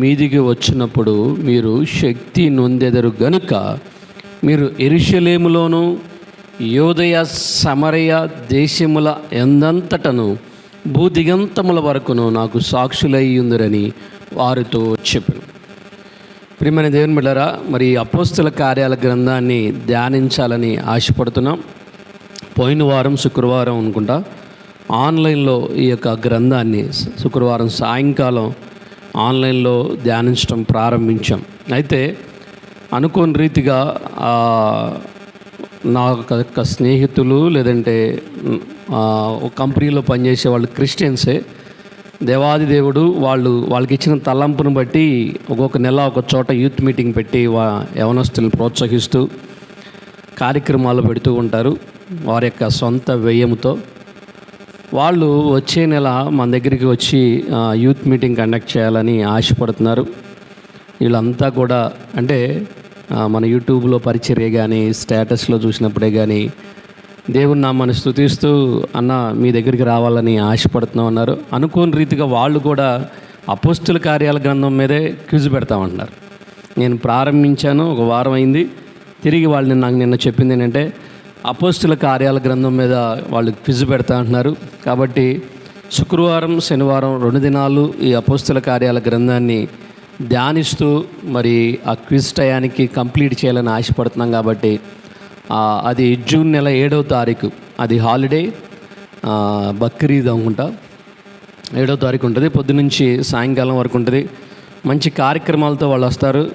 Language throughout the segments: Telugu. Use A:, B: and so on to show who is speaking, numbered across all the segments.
A: మీదికి వచ్చినప్పుడు మీరు శక్తి నొందెదరు గనుక మీరు ఎరుషలేములోను యోదయ సమరయ దేశముల ఎందంతటను భూదిగంతముల వరకును నాకు సాక్షులయ్యుందిరని వారితో చెప్పాను. ప్రియమైన దేవుని బిళ్ళరా మరి అపోస్తుల కార్యాల గ్రంథాన్ని ధ్యానించాలని ఆశపడుతున్నాం. పోయిన వారం శుక్రవారం అనుకుంటా ఆన్లైన్లో ఈ యొక్క గ్రంథాన్ని శుక్రవారం సాయంకాలం ఆన్లైన్లో ధ్యానించడం ప్రారంభించాం. అయితే అనుకోని రీతిగా నా యొక్క స్నేహితులు లేదంటే ఒక కంపెనీలో పనిచేసే వాళ్ళు క్రిస్టియన్సే. దేవాది దేవుడు వాళ్ళు వాళ్ళకి ఇచ్చిన తలంపును బట్టి ఒక్కొక్క నెల ఒక చోట యూత్ మీటింగ్ పెట్టి వా యవనస్తులను ప్రోత్సహిస్తూ కార్యక్రమాలు పెడుతూ ఉంటారు. వారి యొక్క సొంత వ్యయంతో వాళ్ళు వచ్చే నెల మన దగ్గరికి వచ్చి యూత్ మీటింగ్ కండక్ట్ చేయాలని ఆశపడుతున్నారు. వీళ్ళంతా కూడా అంటే మన యూట్యూబ్లో పరిచర్య కానీ స్టేటస్లో చూసినప్పుడే కానీ దేవుని నామాన్ని స్థుతిస్తూ అన్న మీ దగ్గరికి రావాలని ఆశపడుతున్నాం అన్నారు. అనుకోని రీతిగా వాళ్ళు కూడా అపోస్తుల కార్యాల గ్రంథం మీదే క్విజ్ పెడతామంటున్నారు నేను ప్రారంభించాను ఒక వారం అయింది. తిరిగి వాళ్ళు నాకు నిన్న చెప్పింది ఏంటంటే అపోస్తుల కార్యాల గ్రంథం మీద వాళ్ళు క్విజ్ పెడతా అంటున్నారు. కాబట్టి శుక్రవారం శనివారం రెండు దినాలు ఈ అపోస్తుల కార్యాల గ్రంథాన్ని ధ్యానిస్తూ మరి ఆ క్విజ్ టయానికి కంప్లీట్ చేయాలని ఆశపడుతున్నాం కాబట్టి అది జూన్ నెల ఏడవ తారీఖు అది హాలిడే బక్రీద్ అనుకుంటా. ఏడవ తారీఖు ఉంటుంది పొద్దునుంచి సాయంకాలం వరకు ఉంటుంది. మంచి కార్యక్రమాలతో వాళ్ళు వస్తారు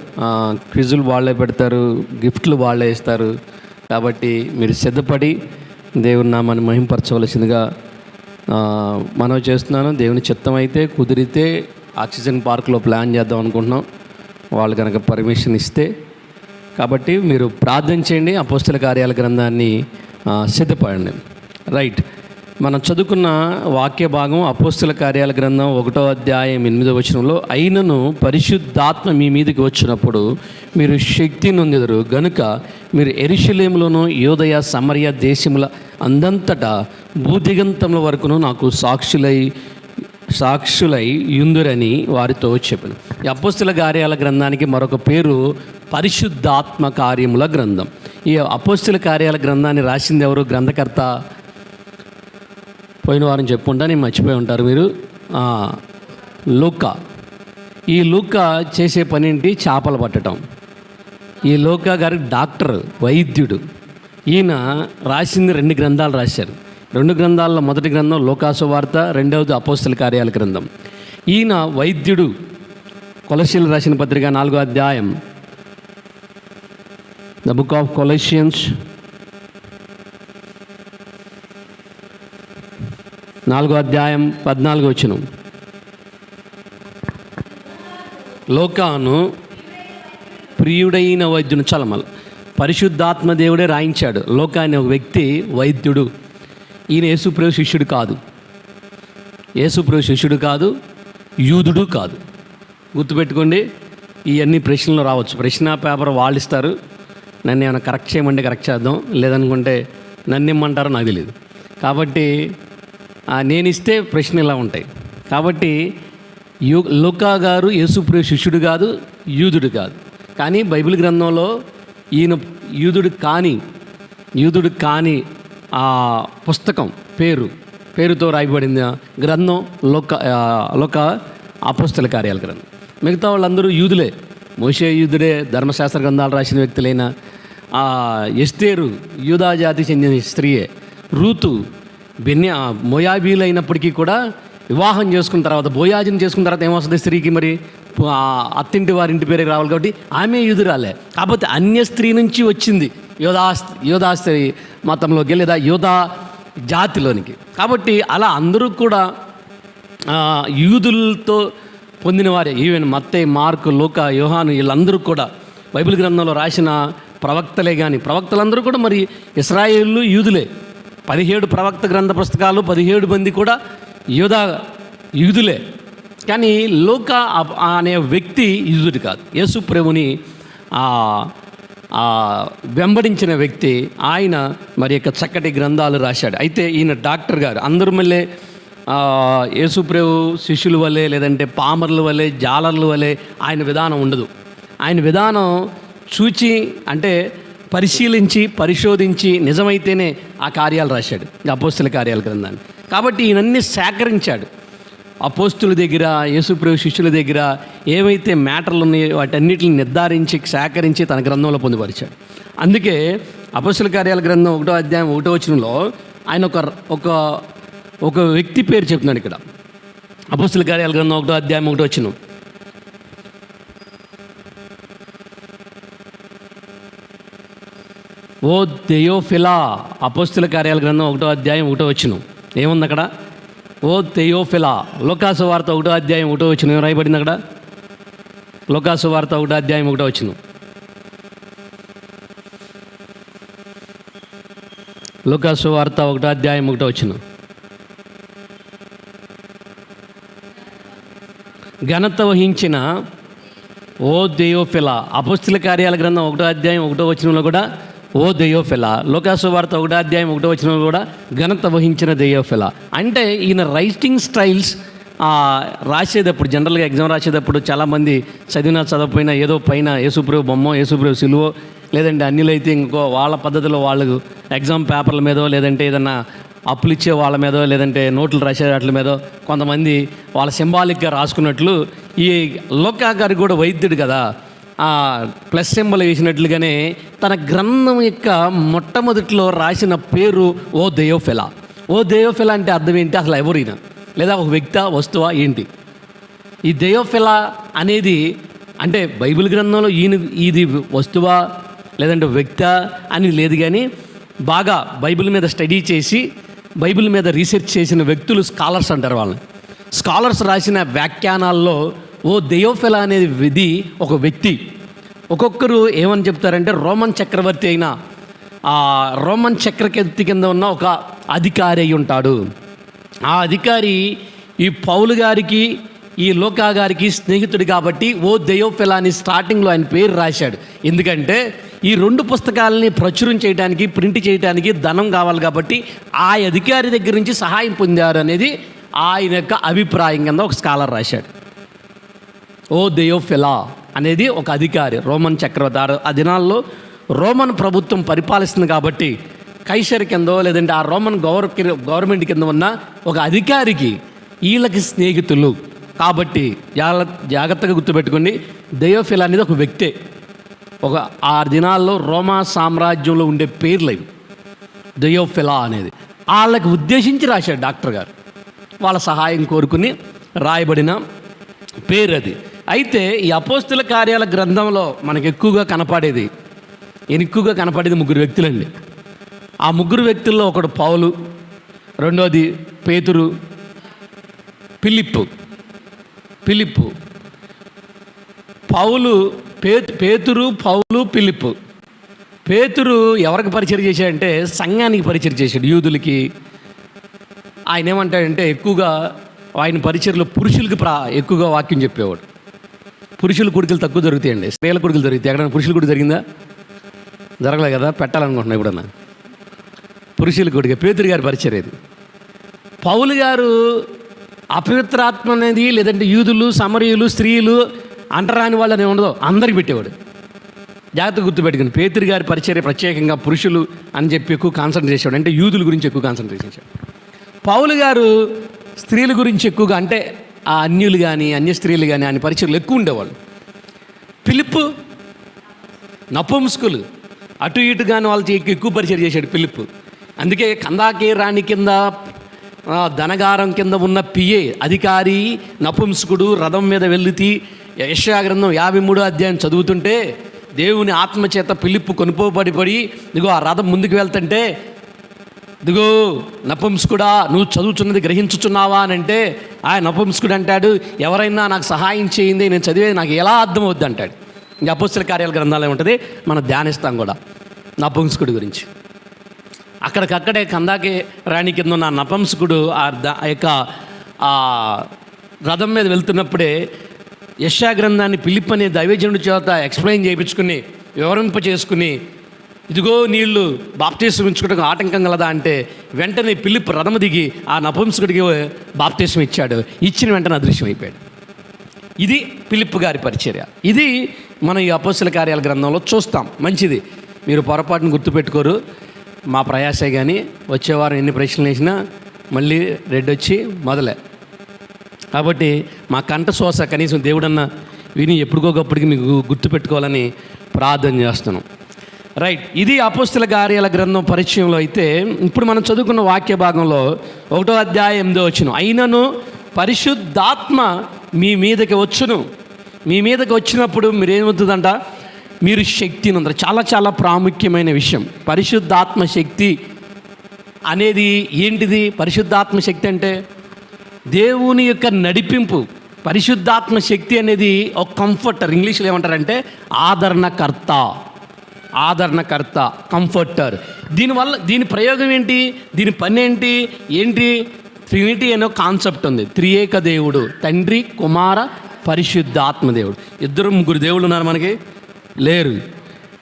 A: క్విజులు వాళ్ళే పెడతారు గిఫ్ట్లు వాళ్ళే ఇస్తారు. కాబట్టి మీరు సిద్ధపడి దేవుని నామాన్ని మహింపరచవలసిందిగా మనం చేస్తున్నాను. దేవుని చిత్తం అయితే కుదిరితే ఆక్సిజన్ పార్క్లో ప్లాన్ చేద్దాం అనుకుంటున్నాం. వాళ్ళు కనుక పర్మిషన్ ఇస్తే. కాబట్టి మీరు ప్రార్థన చేయండి అపోస్తల కార్యాల గ్రంథాన్ని సిద్ధపడండి. రైట్. మనం చదువుకున్న వాక్య భాగం అపోస్తుల కార్యాల గ్రంథం ఒకటో అధ్యాయం ఎనిమిదో వచనంలో అయినను పరిశుద్ధాత్మ మీ మీదకి వచ్చినప్పుడు మీరు శక్తి నొందిదరు. గనుక మీరు ఎరిశలేములోను యోదయ సమరయ దేశముల అందంతటా భూదిగంతముల వరకును నాకు సాక్షులై సాక్షులై యుందురని వారితో చెప్పాను. ఈ అపోస్తుల కార్యాల గ్రంథానికి మరొక పేరు పరిశుద్ధాత్మ కార్యముల గ్రంథం. ఈ అపోస్తుల కార్యాల గ్రంథాన్ని రాసింది ఎవరు? గ్రంథకర్త పోయిన వారం చెప్పుకుంటా నేను మర్చిపోయి ఉంటారు మీరు. లూక్క ఈ లుక్క చేసే పని ఏంటి చేపలు పట్టడం. ఈ లోక గారి డాక్టర్ వైద్యుడు. ఈయన రాసింది రెండు గ్రంథాలు రాశారు. రెండు గ్రంథాల్లో మొదటి గ్రంథం లోకాసు వార్త రెండవది అపోస్తల కార్యాల గ్రంథం. ఈయన వైద్యుడు. కొలసీలు రాసిన పత్రిక నాలుగో అధ్యాయం. ద బుక్ ఆఫ్ కొలషియన్స్ నాలుగో అధ్యాయం పద్నాలుగు వచ్చిన. లోకాను ప్రియుడైన వైద్యుని చలమల పరిశుద్ధాత్మ దేవుడే రాయించాడు. లోకాన్ని ఒక వ్యక్తి వైద్యుడు. ఈయన యేసుప్రభు శిష్యుడు కాదు. యేసుప్రభు శిష్యుడు కాదు యూదుడు కాదు. గుర్తుపెట్టుకోండి ఇవన్నీ ప్రశ్నలు రావచ్చు. ప్రశ్న పేపర్ వాళ్ళు ఇస్తారు నన్ను ఏమైనా కరెక్ట్ చేయమంటే కరెక్ట్ చేద్దాం. లేదనుకుంటే నన్ను ఇమ్మంటారో నాకు తెలియదు కాబట్టి నేను ఇస్తే ప్రశ్న ఇలా ఉంటాయి. కాబట్టి యు లుకా గారు యేసుప్రియ శిష్యుడు కాదు యూదుడు కాదు. కానీ బైబిల్ గ్రంథంలో ఈయన యూదుడు కాని యూదుడు కాని ఆ పుస్తకం పేరు పేరుతో రాయబడిన గ్రంథం లోక ఆ, లోక అపోస్తల కార్యాల గ్రంథం. మిగతా వాళ్ళందరూ యూదులే. మోషే యూదుడే ధర్మశాస్త్ర గ్రంథాలు రాసిన వ్యక్తులైన ఆ ఎస్తేరు యూదా జాతికి చెందిన స్త్రీయే. రూతు బెన్య మోయాబీలు అయినప్పటికీ కూడా వివాహం చేసుకున్న తర్వాత బోయాజిని చేసుకున్న తర్వాత ఏమొస్తుంది స్త్రీకి మరి? ఆ అత్తింటి వారింటి పేరుకి రావాలి కాబట్టి ఆమె యూదురాలే కాకపోతే అన్య స్త్రీ నుంచి వచ్చింది యోధా యోధా స్త్రీ మతంలోకి లేదా యోధా జాతిలోనికి. కాబట్టి అలా అందరూ కూడా యూదులతో పొందినవారే ఈవెన్ మత్తే మార్కు లోక యోహాను వీళ్ళందరూ కూడా బైబిల్ గ్రంథంలో రాసిన ప్రవక్తలే కానీ ప్రవక్తలందరూ కూడా మరి ఇస్రాయేళ్ళు యూదులే. పదిహేడు ప్రవక్త గ్రంథ పుస్తకాలు పదిహేడు మంది కూడా యూదా యూదులే. కానీ లోక అనే వ్యక్తి యూదుడు కాదు. యేసు ప్రభుని వెంబడించిన వ్యక్తి ఆయన మరి యొక్క చక్కటి గ్రంథాలు రాశాడు. అయితే ఈయన డాక్టర్ గారు అందరు మళ్ళీ ఆ, యేసుప్రేవు శిష్యుల వలె లేదంటే పామర్ల వలె జాలర్ల వలె ఆయన విధానం ఉండదు. ఆయన విధానం చూచి అంటే పరిశీలించి పరిశోధించి నిజమైతేనే ఆ కార్యాలు రాశాడు ఈ అపోస్తుల కార్యాల గ్రంథాన్ని. కాబట్టి ఈయనన్నీ సేకరించాడు. అపోస్తుల దగ్గర యేసుప్రభు శిష్యుల దగ్గర ఏవైతే మ్యాటర్లు ఉన్నాయో వాటన్నిటిని నిర్ధారించి సేకరించి తన గ్రంథంలో పొందుపరిచాడు. అందుకే అపోస్తుల కార్యాల గ్రంథం ఒకటో అధ్యాయం ఒకటో వచనంలో ఆయన ఒక ఒక ఒక వ్యక్తి పేరు చెప్తున్నాడు ఇక్కడ. అపోస్తుల కార్యాల గ్రంథం ఒకటో అధ్యాయం ఒకటో వచనం. ఓ తెయోఫిలా అపోస్తుల కార్యాల గ్రంథం ఒకటో అధ్యాయం ఒకటో వచ్చిన ఏముంది అక్కడ? ఓ తెయోఫిలా లోకాసు వార్త ఒకటో అధ్యాయం ఒకటో వచ్చిన ఏం రాయబడింది అక్కడ? లోకాసు వార్త ఒకటో అధ్యాయం ఒకటో వచ్చిన లోకాసు వార్త ఒకటో అధ్యాయం ఒకటో వచ్చిన ఘనత వహించిన ఓ దేయోఫిల అపుస్తుల కార్యాల గ్రంథం ఒకటో అధ్యాయం ఒకటో వచనంలో కూడా ఓ దెయోఫిల. లోకాసు వార్త ఒకటో అధ్యాయం ఒకటో వచ్చిన కూడా ఘనత వహించిన దెయోఫిల. అంటే ఈయన రైటింగ్ స్టైల్స్ రాసేటప్పుడు జనరల్గా ఎగ్జామ్ రాసేటప్పుడు చాలామంది చదివినా చదవకపోయినా ఏదో పైన యేసుప్రభు బొమ్మ యేసుప్రభు సిలువో లేదంటే అన్యులైతే ఇంకో వాళ్ళ పద్ధతిలో వాళ్ళు ఎగ్జామ్ పేపర్ల మీదో లేదంటే ఏదన్నా అప్పులు ఇచ్చే వాళ్ళ మీదో లేదంటే నోట్లు రాసే వాటి మీదో కొంతమంది వాళ్ళ సింబాలిక్గా రాసుకున్నట్లు ఈ లోకా గారు కూడా వైద్యుడు కదా. ఆ ప్లస్ సింబల్ వేసినట్లుగానే తన గ్రంథం యొక్క మొట్టమొదటిలో రాసిన పేరు ఓ దేయోఫెల. ఓ దేయోఫెల అంటే అర్థం ఏంటి? అసలు ఎవరైనా? లేదా ఒక వ్యక్త వస్తువా ఏంటి? ఈ దయోఫిల అనేది అంటే బైబిల్ గ్రంథంలో ఈయన ఇది వస్తువా లేదంటే వ్యక్త అని లేదు కానీ బాగా బైబిల్ మీద స్టడీ చేసి బైబిల్ మీద రీసెర్చ్ చేసిన వ్యక్తులు స్కాలర్స్ అంటారు వాళ్ళని. స్కాలర్స్ రాసిన వ్యాఖ్యానాల్లో ఓ దయోఫిల అనేది విధి ఒక వ్యక్తి. ఒక్కొక్కరు ఏమని చెప్తారంటే రోమన్ చక్రవర్తి అయిన ఆ రోమన్ చక్రవర్తి కింద ఉన్న ఒక అధికారి అయి ఉంటాడు. ఆ అధికారి ఈ పౌలు గారికి ఈ లోకా గారికి స్నేహితుడు కాబట్టి ఓ దయోఫెలా అని స్టార్టింగ్లో ఆయన పేరు రాశాడు. ఎందుకంటే ఈ రెండు పుస్తకాలని ప్రచురం చేయడానికి ప్రింట్ చేయడానికి ధనం కావాలి కాబట్టి ఆ అధికారి దగ్గర నుంచి సహాయం పొందారు అనేది ఆయన యొక్క అభిప్రాయం కింద ఒక స్కాలర్ రాశాడు. ఓ దెయోఫిలా అనేది ఒక అధికారి రోమన్ చక్రవర్తి ఆ- దినాల్లో రోమన్ ప్రభుత్వం పరిపాలిస్తుంది కాబట్టి కైసర్ కిందో లేదంటే ఆ రోమన్ గవర్ గవర్నమెంట్ కింద ఉన్న ఒక అధికారికి వీళ్ళకి స్నేహితులు. కాబట్టి జాగ్రత్తగా గుర్తుపెట్టుకోండి దయోఫిలా అనేది ఒక వ్యక్తే. ఒక ఆ దినాల్లో రోమా సామ్రాజ్యంలో ఉండే పేర్లు ఇవి. దయోఫిలా అనేది. వాళ్ళకి ఉద్దేశించి రాశాడు డాక్టర్ గారు. వాళ్ళ సహాయం కోరుకుని రాయబడిన పేరు అది. అయితే ఈ అపోస్తుల కార్యాల గ్రంథంలో మనకు ఎక్కువగా కనపడేది ఎక్కువగా కనపడేది ముగ్గురు వ్యక్తులండి. ఆ ముగ్గురు వ్యక్తుల్లో ఒకడు పౌలు రెండోది పేతురు పిలిప్పు పిలిప్పు పౌలు పే పేతురు పౌలు పిలిప్పు పేతురు ఎవరికి పరిచయం చేశాడంటే సంఘానికి పరిచయం చేశాడు యూదులకి. ఆయన ఏమంటాడంటే ఎక్కువగా ఆయన పరిచయలో పురుషులకి ప్రా ఎక్కువగా వాక్యం చెప్పేవాడు. పురుషుల కొడుకులు తక్కువ దొరుకుతాయండి. స్త్రీల కొడుకులు దొరుకుతాయి. ఎక్కడైనా పురుషుల కొడుకు జరిగిందా? జరగలేదు కదా? పెట్టాలనుకుంటున్నా ఇప్పుడన్నా. పురుషుల కొడుకు. పేతురు గారి పరిచయం ఇది. పౌలు గారు అపవిత్రాత్మ అనేది లేదంటే యూదులు సమరయులు స్త్రీలు అంటరాని వాళ్ళు అనేది ఉండదు అందరికి పెట్టేవాడు. జాగ్రత్త గుర్తుపెట్టుకుని. పేతురు గారి పరిచర్య ప్రత్యేకంగా పురుషులు అని చెప్పి ఎక్కువ కాన్సన్ట్రేట్ చేసేవాడు. అంటే యూదుల గురించి ఎక్కువ కాన్సన్ట్రేట్ చేశాడు పౌలు గారు స్త్రీల గురించి ఎక్కువగా అంటే ఆ అన్యులు కానీ అన్య స్త్రీలు కానీ ఆయన పరిచయలు ఎక్కువ ఉండేవాళ్ళు. పిలుపు నపుంసుకులు. అటు ఇటు కానీ వాళ్ళకి ఎక్కువ పరిచయం చేశాడు పిలుపు. అందుకే కందాకే రాణి కింద ధనగారం కింద ఉన్న పిఏ అధికారి నపుంసుకుడు రథం మీద వెల్లుతి యశాగ్రంథం యాభై మూడో అధ్యాయం చదువుతుంటే దేవుని ఆత్మచేత పిలుపు కొనుపోబడి పడి ఇదిగో ఆ రథం ముందుకు వెళ్తుంటే ఇదిగో నపుంసుకుడా నువ్వు చదువుతున్నది గ్రహించుచున్నావా అని అంటే ఆయన నపుంసుకుడు అంటాడు ఎవరైనా నాకు సహాయం చేయింది నేను చదివేది నాకు ఎలా అర్థమవుద్ది అంటాడు. ఇంకా అపుస్తుల కార్యాల గ్రంథాలు ఉంటుంది మనం ధ్యానిస్తాం కూడా నపుంసుకుడి గురించి. అక్కడికక్కడే కందాకి రాణి కింద ఉన్న నపంసుకుడు ఆ యొక్క ఆ రథం మీద వెళ్తున్నప్పుడే యశా గ్రంథాన్ని పిలిప్ అనే దైవజనుడి చేత ఎక్స్ప్లెయిన్ చేయించుకుని వివరింప చేసుకుని ఇదిగో నీళ్ళు బాప్తీసం ఇచ్చుకోవడం ఆటంకం కలదా అంటే వెంటనే పిలిప్ రథము దిగి ఆ నపుంసకుడికి బాప్తీసం ఇచ్చాడు. ఇచ్చిన వెంటనే అదృశ్యం అయిపోయాడు ఇది పిలిప్ గారి పరిచర్య. ఇది మనం ఈ అపోసల కార్యాల గ్రంథంలో చూస్తాం. మంచిది. మీరు పొరపాటును గుర్తుపెట్టుకోరు. మా ప్రయాసే కానీ వచ్చేవారం ఎన్ని ప్రశ్నలు వేసినా మళ్ళీ రెడ్ వచ్చి మొదలే. కాబట్టి మా కంట శ్వాస కనీసం దేవుడన్న విని ఎప్పుడుకోకప్పటికి మీకు గుర్తుపెట్టుకోవాలని ప్రార్థన చేస్తున్నాం. రైట్ ఇది అపోస్తుల కార్యాల గ్రంథం పరిచయంలో అయితే ఇప్పుడు మనం చదువుకున్న వాక్య భాగంలో ఒకటో అధ్యాయం ఎనిమిదో వచ్చిన అయినను పరిశుద్ధాత్మ మీ మీదకి వచ్చును. మీ మీదకి వచ్చినప్పుడు మీరు ఏమవుతుందంట మీరు శక్తిని అందరు చాలా చాలా ప్రాముఖ్యమైన విషయం. పరిశుద్ధాత్మ శక్తి అనేది ఏంటిది? పరిశుద్ధాత్మ శక్తి అంటే దేవుని యొక్క నడిపింపు. పరిశుద్ధాత్మ శక్తి అనేది ఒక కంఫర్టర్ ఇంగ్లీష్లో ఏమంటారంటే ఆదరణకర్త. ఆదరణకర్త కంఫర్టర్ దీనివల్ల దీని ప్రయోగం ఏంటి? దీని పని ఏంటి? ఏంటి? ట్రినిటీ అనే కాన్సెప్ట్ ఉంది. త్రియేక దేవుడు తండ్రి కుమార పరిశుద్ధాత్మ దేవుడు. ఇద్దరు ముగ్గురు దేవుళ్ళు ఉన్నారు మనకి? లేరు.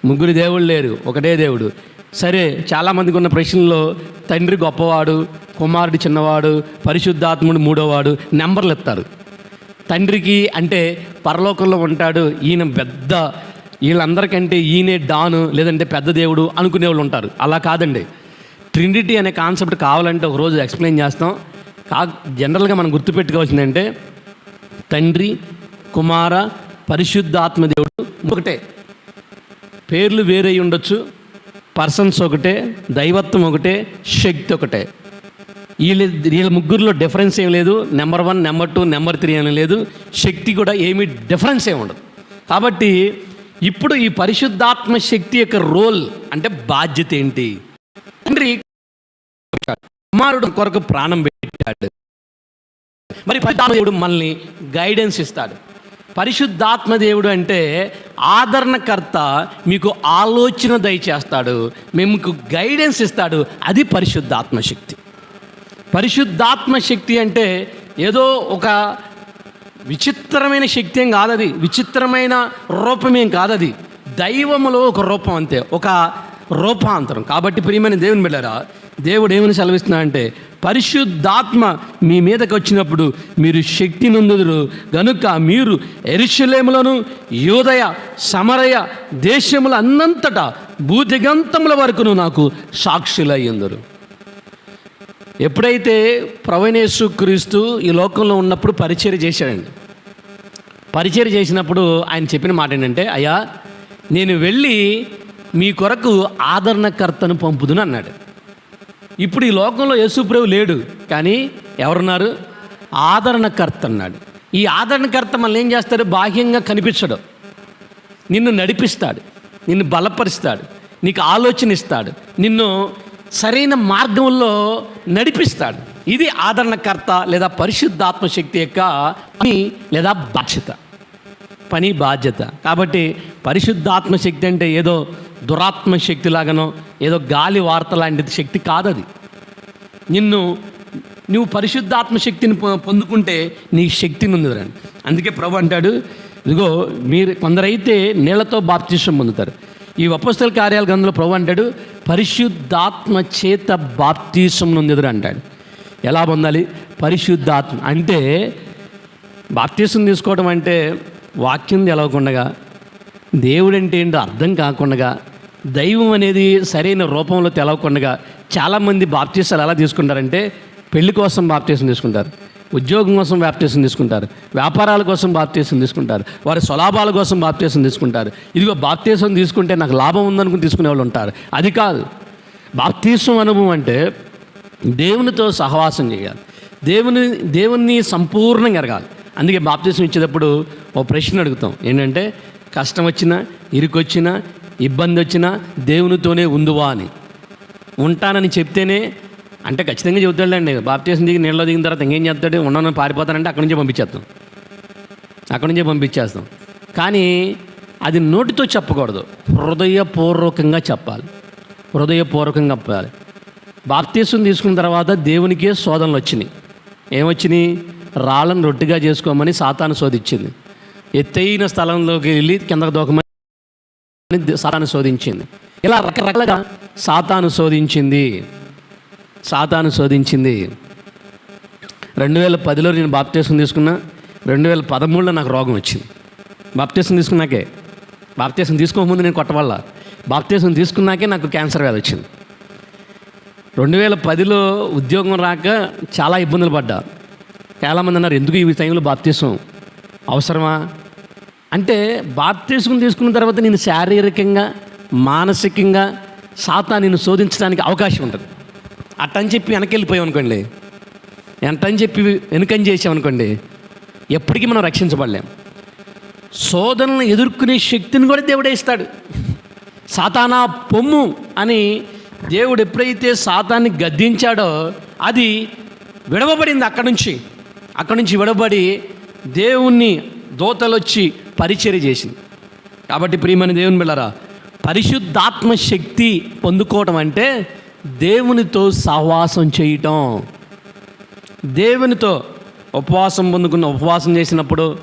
A: ముగ్గురు దేవుళ్ళు లేరు. ఒకటే దేవుడు. సరే చాలామందికి ఉన్న ప్రశ్నల్లో తండ్రి గొప్పవాడు కుమారుడు చిన్నవాడు పరిశుద్ధాత్ముడు మూడోవాడు నెంబర్లు ఎత్తారు తండ్రికి అంటే పరలోకంలో ఉంటాడు ఈయన పెద్ద వీళ్ళందరికంటే ఈయనే డాను లేదంటే పెద్ద దేవుడు అనుకునే వాళ్ళు ఉంటారు. అలా కాదండి. ట్రినిటీ అనే కాన్సెప్ట్ కావాలంటే ఒక రోజు ఎక్స్ప్లెయిన్ చేస్తాం. కా జనరల్గా మనం గుర్తుపెట్టుకోవాల్సిందంటే తండ్రి కుమార పరిశుద్ధాత్మ దేవుడు ఒకటే. పేర్లు వేరే ఉండొచ్చు. పర్సన్స్ ఒకటే దైవత్వం ఒకటే శక్తి ఒకటే. వీళ్ళ వీళ్ళ ముగ్గురులో డిఫరెన్స్ ఏం లేదు. Number one number two number three అని లేదు. శక్తి కూడా ఏమీ డిఫరెన్స్ ఏమి ఉండదు. కాబట్టి ఇప్పుడు ఈ పరిశుద్ధాత్మ శక్తి యొక్క రోల్ అంటే బాధ్యత ఏంటి? తండ్రి కుమారుడు కొరకు ప్రాణం పెట్టాడు. మరి దేవుడు మనల్ని గైడెన్స్ ఇస్తాడు. పరిశుద్ధాత్మ దేవుడు అంటే ఆదరణకర్త మీకు ఆలోచన దయచేస్తాడు. మీకు గైడెన్స్ ఇస్తాడు. అది పరిశుద్ధాత్మ శక్తి. పరిశుద్ధాత్మ శక్తి అంటే ఏదో ఒక విచిత్రమైన శక్తి ఏం కాదది. విచిత్రమైన రూపమేం కాదది. దైవములో ఒక రూపం అంతే. ఒక రూపాంతరం. కాబట్టి ప్రియమైన దేవుని బిడ్డారా దేవుడు ఏమని సెలవిస్తున్నా అంటే పరిశుద్ధాత్మ మీ మీదకి వచ్చినప్పుడు మీరు శక్తి నొందుదురు. గనుక మీరు ఎరుషులేములను యోదయ సమరయ దేశముల అన్నంతటా భూదిగంతముల వరకును నాకు సాక్షులయ్యందరు. ఎప్పుడైతే ప్రవణేశు క్రీస్తు ఈ లోకంలో ఉన్నప్పుడు పరిచయం చేశాడండి. పరిచయం చేసినప్పుడు ఆయన చెప్పిన మాట ఏంటంటే అయ్యా నేను వెళ్ళి మీ కొరకు ఆదరణకర్తను పంపుదును అన్నాడు. ఇప్పుడు ఈ లోకంలో యేసుప్రభు లేడు కానీ ఎవరున్నారు? ఆదరణకర్త అన్నాడు. ఈ ఆదరణకర్త మనల్ని ఏం చేస్తాడు? బాహ్యంగా కనిపించడు. నిన్ను నడిపిస్తాడు. నిన్ను బలపరుస్తాడు. నీకు ఆలోచన ఇస్తాడు. నిన్ను సరైన మార్గంలో నడిపిస్తాడు. ఇది ఆదరణకర్త లేదా పరిశుద్ధాత్మ శక్తి యొక్క పని లేదా బాధ్యత. పని బాధ్యత. కాబట్టి పరిశుద్ధాత్మ శక్తి అంటే ఏదో దురాత్మ శక్తి లాగానో ఏదో గాలి వార్త లాంటి శక్తి కాదది. నిన్ను నువ్వు పరిశుద్ధాత్మ శక్తిని పొందుకుంటే నీ శక్తిని ఉంది రండి అందుకే ప్రభు అంటాడు ఇదిగో మీరు కొందరైతే నీళ్ళతో బాప్తిష్టం పొందుతారు. ఈ అపస్తుల కార్యాల గ్రంథంలో ప్రభు అంటాడు పరిశుద్ధాత్మ చేత బాప్తీసం నొందెదురు అంటాడు. ఎలా పొందాలి? పరిశుద్ధాత్మ. అంటే బాప్తీసం తీసుకోవడం అంటే వాక్యం తెలవకుండగా దేవుడు అంటే ఏంటో అర్థం కాకుండా దైవం అనేది సరైన రూపంలో తెలవకుండా చాలామంది బాప్తీసాలు ఎలా తీసుకుంటారంటే పెళ్ళి కోసం బాప్తీసం తీసుకుంటారు. ఉద్యోగం కోసం బాప్తీసం తీసుకుంటారు వ్యాపారాల కోసం బాప్తీసం తీసుకుంటారు వారి స్వలాభాల కోసం బాప్తీసం తీసుకుంటారు. ఇదిగో బాప్తీసం తీసుకుంటే నాకు లాభం ఉందనుకుని తీసుకునే వాళ్ళు ఉంటారు. అది కాదు. బాప్తీసం అనుభవం అంటే దేవునితో సహవాసం చేయాలి. దేవుని దేవుణ్ణి సంపూర్ణంగా ఎరగాలి. అందుకే బాప్తీసం ఇచ్చేటప్పుడు ఓ ప్రశ్న అడుగుతాం. ఏంటంటే కష్టం వచ్చినా ఇరుకొచ్చినా ఇబ్బంది వచ్చినా దేవునితోనే ఉందువా అని. ఉంటానని చెప్తేనే అంటే ఖచ్చితంగా చెబుతాడండి బాప్తీసం దిగి నీళ్ళలో దిగిన తర్వాత ఇంకేం చేస్తాడు? ఉన్నాను పారిపోతానంటే అక్కడి నుంచే పంపించేస్తాం. అక్కడి నుంచే పంపించేస్తాం. కానీ అది నోటితో చెప్పకూడదు. హృదయపూర్వకంగా చెప్పాలి. హృదయపూర్వకంగా చెప్పాలి. బాప్తీసం తీసుకున్న తర్వాత దేవునికే శోధనలు వచ్చినాయి. ఏమొచ్చినాయి? రాళ్ళను రొట్టిగా చేసుకోమని సాతాను శోధించింది. ఎత్తైన స్థలంలోకి వెళ్ళి కిందకు దూకమని సాతాను శోధించింది. ఇలా రకరకాలుగా సాతాను శోధించింది. సాతాను శోధించింది రెండు వేల పదిలో నేను బాప్టేషన్ తీసుకున్నా రెండు వేల పదమూడులో నాకు రోగం వచ్చింది. బాప్టేషన్ తీసుకున్నాకే. బాప్టేషన్ తీసుకోకముందు నేను కొట్టవల్ల. బాప్టేషన్ తీసుకున్నాకే నాకు క్యాన్సర్ వ్యాధి వచ్చింది. రెండు వేల పదిలో ఉద్యోగం రాక చాలా ఇబ్బందులు పడ్డా. చాలామంది అన్నారు ఎందుకు ఈ టైంలో బాప్తీసం అవసరమా? అంటే బాప్తీసం తీసుకున్న తర్వాత నేను శారీరకంగా మానసికంగా సాతా నేను శోధించడానికి అవకాశం ఉంటుంది. అట్టని చెప్పి వెనకెళ్ళిపోయాం అనుకోండి. ఎంతని చెప్పి వెనుకని చేసామనుకోండి ఎప్పటికీ మనం రక్షించబడలేం. శోధనలను ఎదుర్కొనే శక్తిని కూడా దేవుడే ఇస్తాడు. సాతానా పొమ్ము అని దేవుడు ఎప్పుడైతే సాతాన్ని గద్దించాడో అది విడవబడింది అక్కడి నుంచి. అక్కడి నుంచి విడవబడి దేవుణ్ణి దోతలొచ్చి పరిచర్య చేసింది. కాబట్టి ప్రియమని దేవుని బిళ్ళరా పరిశుద్ధాత్మ శక్తి పొందుకోవటం అంటే దేవునితో సహవాసం చేయటం. దేవునితో ఉపవాసం పొందుకున్న ఉపవాసం చేసినప్పుడు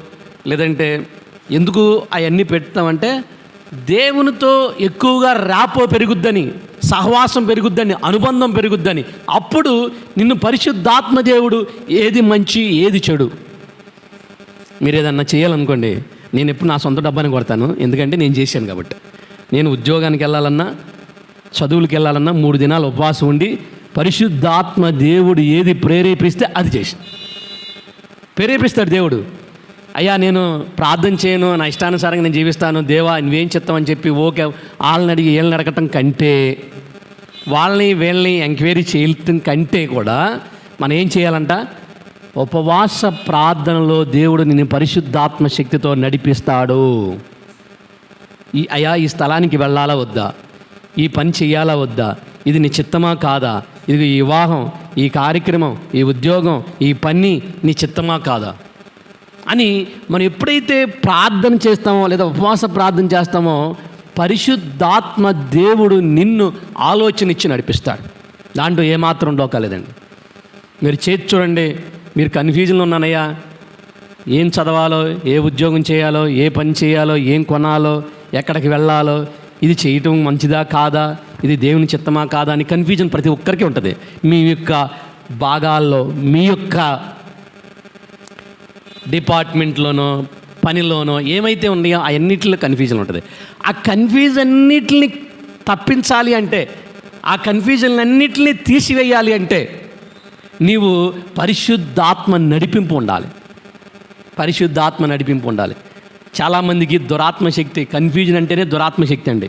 A: లేదంటే ఎందుకు అవన్నీ పెడతామంటే దేవునితో ఎక్కువగా ర్యాపో పెరుగుద్దని సహవాసం పెరుగుద్దని అనుబంధం పెరుగుద్దని. అప్పుడు నిన్ను పరిశుద్ధాత్మ దేవుడు ఏది మంచి ఏది చెడు. మీరు ఏదన్నా చేయాలనుకోండి నేను ఎప్పుడు నా సొంత డబ్బాని కొడతాను. ఎందుకంటే నేను చేశాను కాబట్టి. నేను ఉద్యోగానికి వెళ్ళాలన్నా చదువులకు వెళ్ళాలన్నా మూడు దినాలు ఉపవాసం ఉండి పరిశుద్ధాత్మ దేవుడు ఏది ప్రేరేపిస్తే అది చేసి. ప్రేరేపిస్తాడు దేవుడు. అయ్యా నేను ప్రార్థన చేయను నా ఇష్టానుసారంగా నేను జీవిస్తాను దేవా నువ్వేం చెప్తామని చెప్పి ఓకే వాళ్ళని అడిగి వీళ్ళని అడగటం కంటే వాళ్ళని వీళ్ళని ఎంక్వైరీ చేయటం కంటే కూడా మనం ఏం చేయాలంట? ఉపవాస ప్రార్థనలో దేవుడు నిన్ను పరిశుద్ధాత్మ శక్తితో నడిపిస్తాడు. ఈ అయా ఈ స్థలానికి వెళ్ళాలా వద్దా? ఈ పని చేయాలా వద్దా? ఇది నీ చిత్తమా కాదా? ఇది ఈ వివాహం ఈ కార్యక్రమం ఈ ఉద్యోగం ఈ పని నీ చిత్తమా కాదా? అని మనం ఎప్పుడైతే ప్రార్థన చేస్తామో లేదా ఉపవాస ప్రార్థన చేస్తామో పరిశుద్ధాత్మ దేవుడు నిన్ను ఆలోచన ఇచ్చి నడిపిస్తాడు. దాంట్లో ఏమాత్రం లోకాలేదండి మీరు చేతి చూడండి మీరు కన్ఫ్యూజన్లో ఉన్నానయ్యా. ఏం చదవాలో ఏ ఉద్యోగం చేయాలో ఏ పని చేయాలో ఏం కొనాలో ఎక్కడికి వెళ్ళాలో ఇది చేయటం మంచిదా కాదా? ఇది దేవుని చిత్తమా కాదా అని కన్ఫ్యూజన్ ప్రతి ఒక్కరికి ఉంటుంది. మీ యొక్క భాగాల్లో మీ యొక్క డిపార్ట్మెంట్లోనో పనిలోనో ఏమైతే ఉన్నాయో అన్నిటిలో కన్ఫ్యూజన్ ఉంటుంది. ఆ కన్ఫ్యూజన్ అన్నిటిని తప్పించాలి అంటే ఆ కన్ఫ్యూజన్ అన్నిటిని తీసివేయాలి అంటే నీవు పరిశుద్ధాత్మ నడిపింపు ఉండాలి. పరిశుద్ధాత్మ నడిపింపు ఉండాలి. చాలామందికి దురాత్మ శక్తి కన్ఫ్యూజన్ అంటేనే దురాత్మ శక్తి అండి.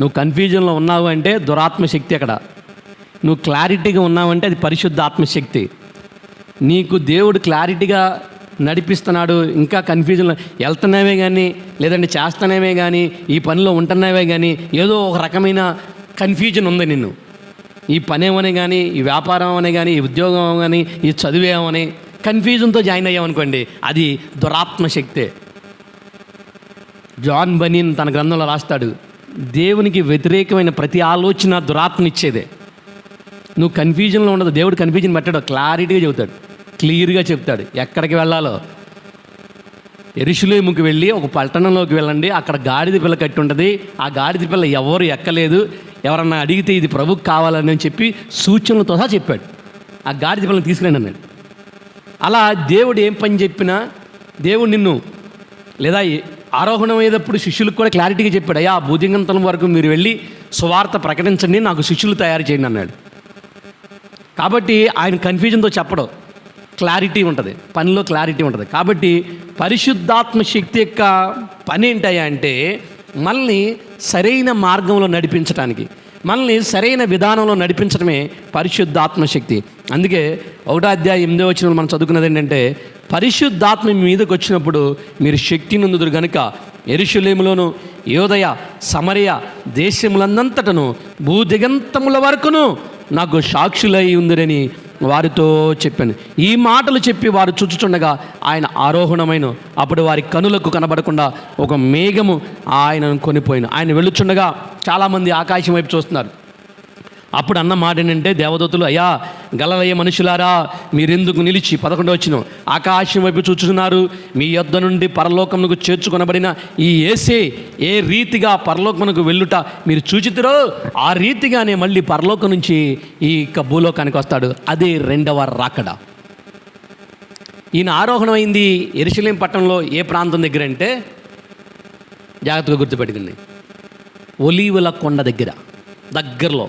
A: నువ్వు కన్ఫ్యూజన్లో ఉన్నావు అంటే దురాత్మ శక్తి అక్కడ. నువ్వు క్లారిటీగా ఉన్నావంటే అది పరిశుద్ధాత్మ శక్తి నీకు దేవుడు క్లారిటీగా నడిపిస్తున్నాడు ఇంకా కన్ఫ్యూజన్లో వెళ్తున్నావే కానీ లేదంటే చేస్తున్నామే కానీ ఈ పనిలో ఉంటున్నావే కానీ ఏదో ఒక రకమైన కన్ఫ్యూజన్ ఉంది నిన్ను. ఈ పనేమని కానీ ఈ వ్యాపారం అనే కానీ ఈ ఉద్యోగం కానీ ఈ చదివేమని కన్ఫ్యూజన్తో జాయిన్ అయ్యామనుకోండి అది దురాత్మ శక్తే జాన్ బనీన్ తన గ్రంథంలో రాస్తాడు దేవునికి వ్యతిరేకమైన ప్రతి ఆలోచన దురాత్మనిచ్చేదే నువ్వు కన్ఫ్యూజన్లో ఉండదు దేవుడు కన్ఫ్యూజన్ పెట్టాడు క్లారిటీగా చెబుతాడు క్లియర్గా చెప్తాడు. ఎక్కడికి వెళ్ళాలో? ఎరుషులేముకి వెళ్ళి ఒక పట్టణంలోకి వెళ్ళండి అక్కడ గాడిద పిల్ల కట్టి ఉంటుంది. ఆ గాడిద పిల్ల ఎవరు ఎక్కలేదు. ఎవరన్నా అడిగితే ఇది ప్రభుకు కావాలని చెప్పి సూచనలతో సహా చెప్పాడు. ఆ గాడిద పిల్లని తీసుకురండి అన్నాడు. అలా దేవుడు ఏం పని చెప్పినా దేవుడు నిన్ను లేదా ఆరోహణం అయ్యేటప్పుడు శిష్యులకు కూడా క్లారిటీగా చెప్పాడు అయ్యా భూజంగంతలం వరకు మీరు వెళ్ళి సువార్త ప్రకటించండి నాకు శిష్యులు తయారు చేయండి అన్నాడు. కాబట్టి ఆయన కన్ఫ్యూజన్తో చెప్పడం. క్లారిటీ ఉంటుంది పనిలో క్లారిటీ ఉంటుంది. కాబట్టి పరిశుద్ధాత్మ శక్తి యొక్క పని ఏంటయ్యా అంటే మనల్ని సరైన మార్గంలో నడిపించడానికి మనల్ని సరైన విధానంలో నడిపించడమే పరిశుద్ధాత్మ శక్తి. అందుకే ఒకటో అధ్యాయం ఎనిమిదో వచ్చిన మనం చదువుకున్నది ఏంటంటే పరిశుద్ధాత్మ మీ మీదకి వచ్చినప్పుడు మీరు శక్తి నందుదురు గనుక ఎరుషులేములోను యోదయ సమరయ దేశములందంతటను భూదిగంతముల వరకును నాకు సాక్షులై ఉందిరని వారితో చెప్పాను. ఈ మాటలు చెప్పి వారు చుచ్చుచుండగా ఆయన ఆరోహణమైన అప్పుడు వారి కనులకు కనబడకుండా ఒక మేఘము ఆయనను కొనిపోయిన. ఆయన వెళ్ళుచుండగా చాలామంది ఆకాశం వైపు చూస్తున్నారు. అప్పుడు అన్న మాట ఏంటంటే దేవదూతలు అయ్యా గలలయ్య మనుషులారా మీరెందుకు నిలిచి పదకొండు వచ్చిన ఆకాశం వైపు చూచుతున్నారు? మీ యొద్ద నుండి పరలోకమునకు చేర్చుకొనబడిన ఈ ఏసే ఏ రీతిగా పరలోకమునకు వెళ్ళుట మీరు చూచితురో ఆ రీతిగానే మళ్ళీ పరలోకం నుంచి ఈ భూలోకానికి వస్తాడు. అదే రెండవ రాకడ. ఈయన ఆరోహణమైంది ఎరుశలేం పట్టణంలో ఏ ప్రాంతం దగ్గర అంటే జాగ్రత్తగా గుర్తుపెట్టుకుంది ఒలీవుల కొండ దగ్గర దగ్గరలో.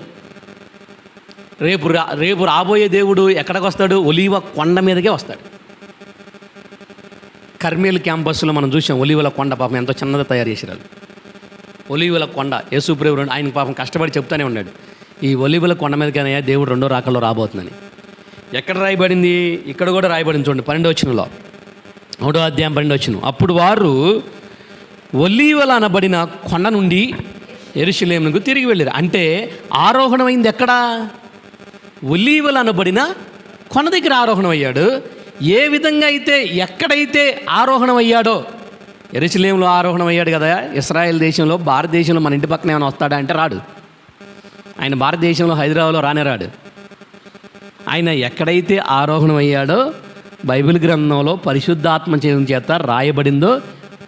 A: రేపు రా రేపు రాబోయే దేవుడు ఎక్కడికి వస్తాడు ఒలీవ కొండ మీదకే వస్తాడు. కర్మేల్ క్యాంపస్లో మనం చూసాం ఒలీవల కొండ పాపం ఎంతో చిన్నది తయారు చేసిరారు ఒలీవల కొండ యేసుప్రేవుడు ఆయన పాపం కష్టపడి చెప్తానే ఉన్నాడు. ఈ ఒలీవల కొండ మీదకైనా దేవుడు రెండో రాకల్లో రాబోతుందని. ఎక్కడ రాయబడింది? ఇక్కడ కూడా రాయబడింది చూడండి పన్నెండు వచ్చినలో ఒకటో అధ్యాయం పన్నెండు వచ్చిన అప్పుడు వారు ఒలీవల అనబడిన కొండ నుండి ఎరుశలేమునకు తిరిగి వెళ్ళారు. అంటే ఆరోహణమైంది ఎక్కడా? ఒలీవలు అనబడిన కొండ దగ్గర ఆరోహణం అయ్యాడు. ఏ విధంగా అయితే ఎక్కడైతే ఆరోహణం అయ్యాడో ఎరుసలేంలో ఆరోహణం అయ్యాడు కదా ఇస్రాయెల్ దేశంలో భారతదేశంలో మన ఇంటి పక్కన ఏమైనా వస్తాడా అంటే రాడు. ఆయన భారతదేశంలో హైదరాబాద్లో రానే రాడు. ఆయన ఎక్కడైతే ఆరోహణం అయ్యాడో బైబిల్ గ్రంథంలో పరిశుద్ధాత్మ చేత రాయబడిందో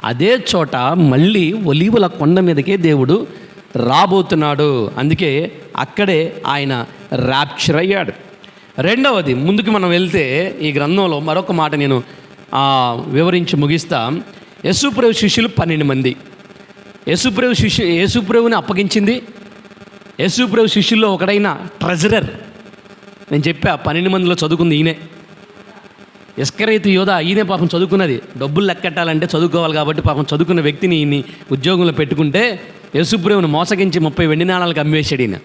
A: అదే చోట మళ్ళీ ఒలీవుల కొండ మీదకే దేవుడు రాబోతున్నాడు. అందుకే అక్కడే ఆయన ర్యాప్చర్ అయ్యాడు. రెండవది ముందుకు మనం వెళ్తే ఈ గ్రంథంలో మరొక మాట నేను వివరించి ముగిస్తా. యశుప్రభు శిష్యులు పన్నెండు మంది. యశుప్రభు శిష్యు యేసుప్రభుని అప్పగించింది. యేసుప్రభు శిష్యుల్లో ఒకడైన ట్రెజరర్. నేను చెప్పా పన్నెండు మందిలో చదువుకుంది ఈయనే. ఇస్కరైతు యోధ ఈయనే పాపం చదువుకున్నది. డబ్బులు లెక్కట్టాలంటే చదువుకోవాలి కాబట్టి పాపం చదువుకున్న వ్యక్తిని ఈయన్ని ఉద్యోగంలో పెట్టుకుంటే యశుప్రేమును మోసగించి ముప్పై వెండి నాణాలకు అమ్మేశాడు ఈయన.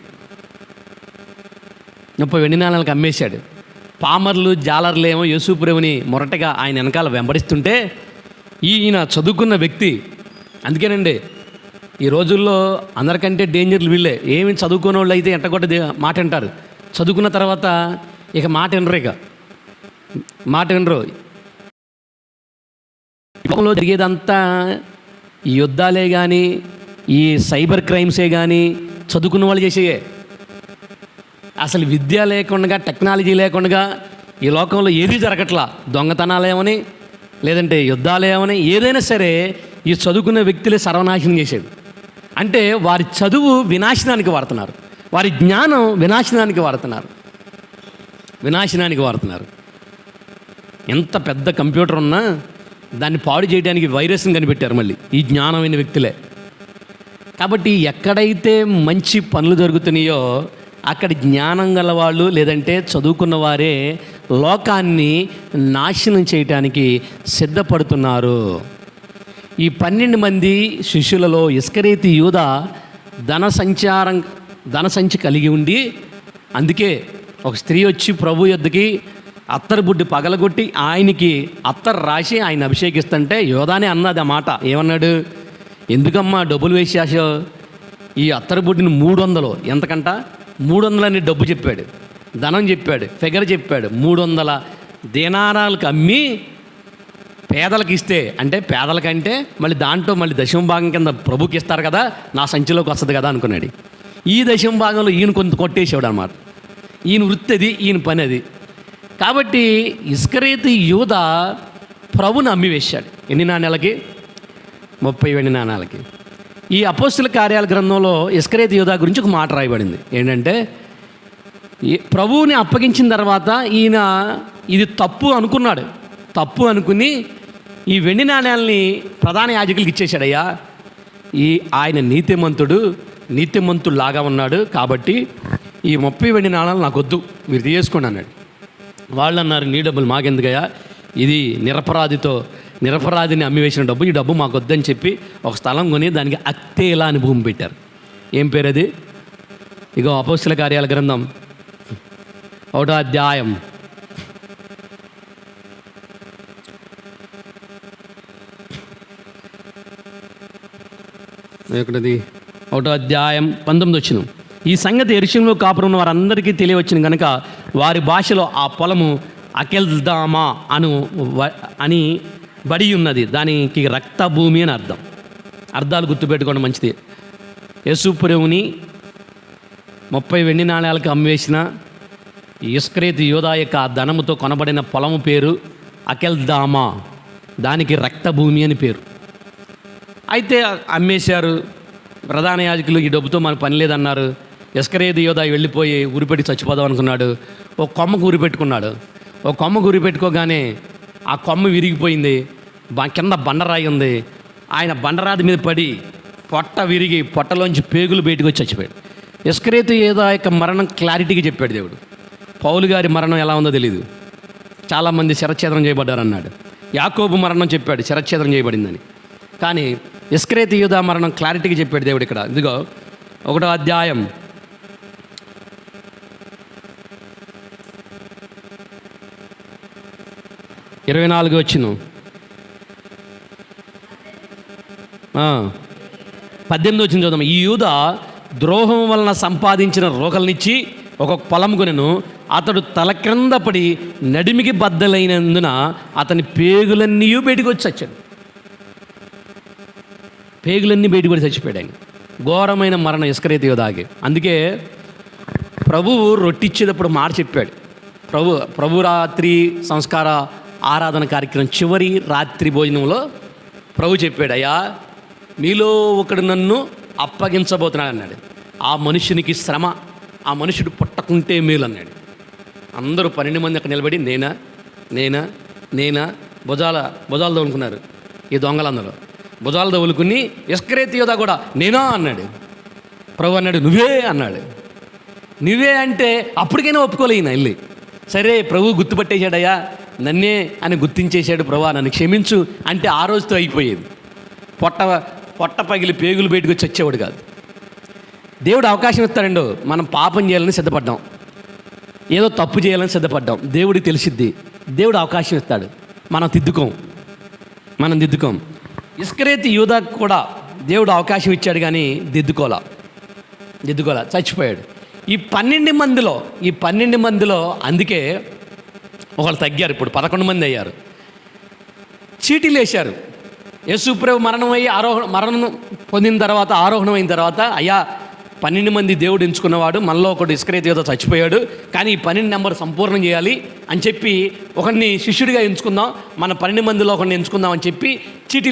A: ముప్పై వెండి నాణాలకు అమ్మేశాడు. పామర్లు జాలర్లు ఏమో యేసుప్రేముని మొరటగా ఆయన వెనకాల వెంబడిస్తుంటే ఈయన చదువుకున్న వ్యక్తి అందుకేనండి ఈ రోజుల్లో అందరికంటే డేంజర్లు వీళ్ళే. ఏమి చదువుకున్న వాళ్ళు అయితే ఎంటగొట్ట మాట అంటారు. చదువుకున్న తర్వాత ఇక మాట వినరు ఇక. మాట వినరు. లోకంలో జరిగేదంతా ఈ యుద్ధాలే కానీ ఈ సైబర్ క్రైమ్సే కానీ చదువుకున్న వాళ్ళు చేసేయే. అసలు విద్య లేకుండా టెక్నాలజీ లేకుండా ఈ లోకంలో ఏది జరగట్లా? దొంగతనాలేమని లేదంటే యుద్ధాలేమని ఏదైనా సరే ఈ చదువుకున్న వ్యక్తులే సర్వనాశనం చేసేది. అంటే వారి చదువు వినాశనానికి వాడుతున్నారు. వారి జ్ఞానం వినాశనానికి వాడుతున్నారు. వినాశనానికి వాడుతున్నారు. ఎంత పెద్ద కంప్యూటర్ ఉన్నా దాన్ని పాడు చేయడానికి వైరస్ని కనిపెట్టారు మళ్ళీ. ఈ జ్ఞానమైన వ్యక్తులే. కాబట్టి ఎక్కడైతే మంచి పనులు జరుగుతున్నాయో అక్కడ జ్ఞానం గలవాళ్ళు లేదంటే చదువుకున్న వారే లోకాన్ని నాశనం చేయటానికి సిద్ధపడుతున్నారు. ఈ పన్నెండు మంది శిష్యులలో ఇస్కరేతి యూద ధన సంచారం ధన సంచి కలిగి ఉండి అందుకే ఒక స్త్రీ వచ్చి ప్రభు యొద్దకి అత్తరు బుడ్డి పగలగొట్టి ఆయనకి అత్తరు రాసి ఆయన అభిషేకిస్తుంటే యోధానే అన్నది ఆ మాట. ఏమన్నాడు? ఎందుకమ్మా డబ్బులు వేసాశో ఈ అత్తరు బుడ్డిని మూడు వందలు ఎంతకంట? మూడు వందలని డబ్బు చెప్పాడు. ధనం చెప్పాడు. ఫిగర్ చెప్పాడు. మూడు వందల దినారాలకు అమ్మి పేదలకు ఇస్తే. అంటే పేదలకంటే మళ్ళీ దాంట్లో మళ్ళీ దశమ భాగం కింద ప్రభుకి ఇస్తారు కదా నా సంచిలోకి వస్తుంది కదా అనుకున్నాడు. ఈ దశమ భాగంలో ఈయన కొంత కొట్టేసేవాడు అనమాట ఈయన వృత్తి అది ఈయన పని అది. కాబట్టి ఇస్కరేతి యూద ప్రభుని అమ్మివేశాడు. ఎన్ని నాణ్యాలకి ముప్పై వెండి నాణాలకి. ఈ అపోస్తుల కార్యాల గ్రంథంలో ఇస్కరేతి యోధా గురించి ఒక మాట రాయబడింది. ఏంటంటే ఈ ప్రభువుని అప్పగించిన తర్వాత ఈయన ఇది తప్పు అనుకున్నాడు. తప్పు అనుకుని ఈ వెండి నాణ్యాలని ప్రధాన యాజకులకి ఇచ్చేశాడయ్యా. ఈ ఆయన నీతిమంతుడు నీతిమంతుడు లాగా ఉన్నాడు కాబట్టి ఈ ముప్పై వెండి నాణాలు నాకొద్దు. మీరు తీసేసుకోండి అన్నాడు. వాళ్ళు అన్నారు నీ డబ్బులు మాకెందుకయ్యా? ఇది నిరపరాధితో నిరపరాధిని అమ్మివేసిన డబ్బు ఈ డబ్బు మాకు వద్దని చెప్పి ఒక స్థలం కొని దానికి అత్తేలా అని భూమి పెట్టారు. ఏం పేరు అది ఇగో అపోస్తుల కార్యాల గ్రంథం. ఒకటో అధ్యాయం ఎక్కడది ఒకటో అధ్యాయం పంతొమ్మిది వచ్చిన ఈ సంగతి ఎరుషంలో కాపురం వారందరికీ తెలియవచ్చింది కనుక వారి భాషలో ఆ పొలము అకెల్దామా అను అని బడి ఉన్నది. దానికి రక్త భూమి అని అర్థం. అర్థాలు గుర్తుపెట్టుకోవడం మంచిది. యశుప్రేవుని ముప్పై వెండి నాణ్యాలకు అమ్మేసిన ఇస్క్రేత్ యోధా యొక్క ధనముతో కొనబడిన పొలము పేరు అకెల్దామా. దానికి రక్తభూమి అని పేరు. అయితే అమ్మేశారు. ప్రధాన యాజకులు ఈ డబ్బుతో మనకు పని లేదన్నారు. ఇస్కరేది యోధా వెళ్ళిపోయి ఉరిపెట్టి చచ్చిపోదాం అనుకున్నాడు. ఒక కొమ్మకు ఉరిపెట్టుకున్నాడు ఒక కొమ్మకు ఉరిపెట్టుకోగానే ఆ కొమ్మ విరిగిపోయింది. కింద బండరాయి ఉంది. ఆయన బండరాది మీద పడి పొట్ట విరిగి పొట్టలోంచి పేగులు బయటకు వచ్చి చచ్చిపోయాడు. ఇస్కరేతు ఏదో యొక్క మరణం క్లారిటీగా చెప్పాడు దేవుడు. పౌలు గారి మరణం ఎలా ఉందో తెలియదు చాలామంది శరచ్ఛేదనం చేయబడ్డారు అన్నాడు యాకోబు మరణం చెప్పాడు శరచ్ఛేదనం చేయబడిందని. కానీ ఇస్క్రేతి యూదా మరణం క్లారిటీగా చెప్పాడు దేవుడు ఇక్కడ. ఇదిగో ఒకటో అధ్యాయం. ఇరవై నాలుగు వచ్చిన పద్దెనిమిది వచ్చిన చూద్దాం. ఈ యూద ద్రోహం వలన సంపాదించిన రోకల్నిచ్చి ఒక పొలం కొనెను. అతడు తల క్రింద పడి నడిమికి బద్దలైనందున అతని పేగులన్నీ బయటకు వచ్చి చచ్చాడు. పేగులన్నీ బయటకు పడి చచ్చిపోయాడు ఆయన. ఘోరమైన మరణ ఇస్కరేత యోధాకి. అందుకే ప్రభువు రొట్టిచ్చేటప్పుడు మాట చెప్పాడు. ప్రభు ప్రభు రాత్రి సంస్కార ఆరాధన కార్యక్రమం చివరి రాత్రి భోజనంలో ప్రభు చెప్పాడు అయ్యా మీలో ఒకడు నన్ను అప్పగించబోతున్నాడు అన్నాడు. ఆ మనుషునికి శ్రమ ఆ మనుషుడు పుట్టకుంటే మేలు అన్నాడు. అందరూ పన్నెండు మంది అక్కడ నిలబడి నేనా నేనా నేనా భుజాల భుజాలు తోలుకున్నారు ఈ దొంగలందరూ. భుజాలు తగులుకుని ఇస్కరేతి యోధా కూడా నేనా? అన్నాడు. ప్రభు అన్నాడు నువ్వే అన్నాడు. నువ్వే అంటే అప్పటికైనా ఒప్పుకోలే ఈయన వెళ్ళి సరే ప్రభు గుర్తుపట్టేశాడయ్యా నన్నే అని గుర్తించేశాడు ప్రభా నన్ను క్షమించు అంటే ఆ రోజుతో అయిపోయేది. పొట్ట పొట్ట పగిలి పేగులు బయటకు వచ్చి వచ్చేవాడు కాదు. దేవుడు అవకాశం ఇస్తాడండు మనం పాపం చేయాలని సిద్ధపడ్డాం. ఏదో తప్పు చేయాలని సిద్ధపడ్డాం. దేవుడికి తెలిసిద్ది దేవుడు అవకాశం ఇస్తాడు. మనం దిద్దుకోం. మనం దిద్దుకోం. ఇస్కరేతి యూదా కూడా దేవుడు అవకాశం ఇచ్చాడు కానీ దిద్దుకోలా. దిద్దుకోలా చచ్చిపోయాడు. ఈ పన్నెండు మందిలో ఈ పన్నెండు మందిలో అందుకే ఒకళ్ళు తగ్గారు ఇప్పుడు పదకొండు మంది అయ్యారు. చీటీలు వేశారు. యేసుప్రభు మరణం అయ్యి ఆరోహణ మరణం పొందిన తర్వాత ఆరోహణం అయిన తర్వాత అయ్యా పన్నెండు మంది దేవుడు ఎంచుకున్నవాడు మనలో ఒకడు ఇస్కరేత్ ఏదో చచ్చిపోయాడు కానీ ఈ పన్నెండు నెంబర్ సంపూర్ణం చేయాలి అని చెప్పి ఒకరిని శిష్యుడిగా ఎంచుకుందాం మన పన్నెండు మందిలో ఒకరిని ఎంచుకుందాం అని చెప్పి చీటీలు